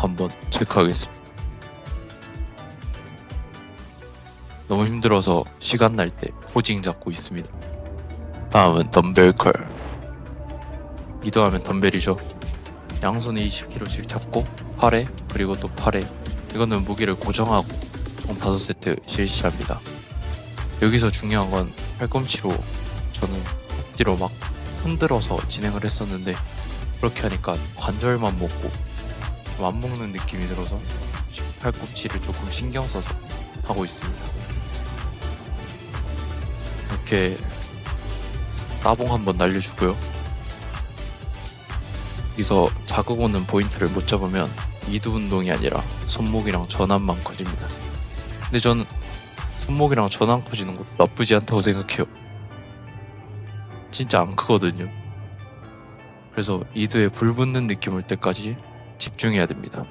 한번 체크하겠습니다. 너무 힘들어서 시간 날 때 포징 잡고 있습니다. 다음은 덤벨 컬. 이동하면 덤벨이죠. 양손에 20kg씩 잡고 팔에 그리고 또 팔에 이거는 무게를 고정하고 총 5세트 실시합니다. 여기서 중요한 건 팔꿈치로 저는 억지로 막 흔들어서 진행을 했었는데 그렇게 하니까 관절만 먹고 좀안 먹는 느낌이 들어서 팔꿈치를 조금 신경 써서 하고 있습니다. 이렇게 따봉 한번 날려주고요. 여기서 자극 오는 포인트를 못 잡으면 이두 운동이 아니라 손목이랑 전완만 커집니다. 근데 저는 손목이랑 전완 커지는 것도 나쁘지 않다고 생각해요. 진짜 안 크거든요. 그래서 이두에 불 붙는 느낌 올 때까지 집중해야 됩니다.